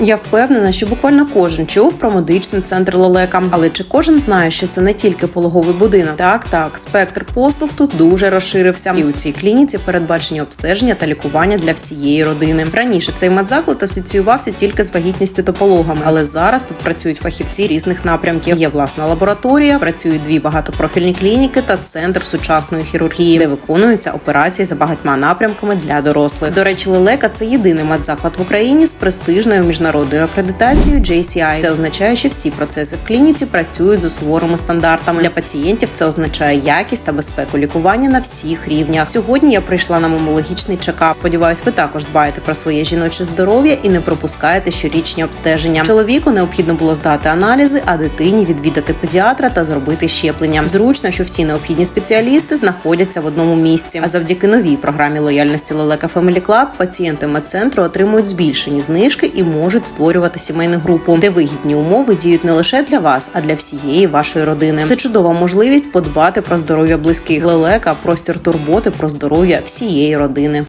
Я впевнена, що буквально кожен чув про медичний центр лелека. Але чи кожен знає, що це не тільки пологовий будинок? Так, так, спектр послуг тут дуже розширився, і у цій клініці передбачені обстеження та лікування для всієї родини. Раніше цей медзаклад асоціювався тільки з вагітністю та пологами, але зараз тут працюють фахівці різних напрямків. Є власна лабораторія, працюють дві багатопрофільні клініки та центр сучасної хірургії, де виконуються операції за багатьма напрямками для дорослих. До речі, лелека це єдиний медзаклад в Україні з престижною міжнародною акредитацією JCI. Це означає, що всі процеси в клініці працюють за суворими стандартами. Для пацієнтів це означає якість та безпеку лікування на всіх рівнях. Сьогодні я прийшла на мамологічний чекап. Сподіваюсь, ви також дбаєте про своє жіноче здоров'я і не пропускаєте щорічні обстеження. Чоловіку необхідно було здати аналізи, а дитині відвідати педіатра та зробити щеплення. Зручно, що всі необхідні спеціалісти знаходяться в одному місці. А завдяки новій програмі лояльності Лелека Family Club пацієнти медцентру отримують збільшені знижки і можуть створювати сімейну групу, де вигідні умови діють не лише для вас, а для всієї вашої родини. Це чудова можливість подбати про здоров'я близьких. Лелека простір турботи про здоров'я всієї родини.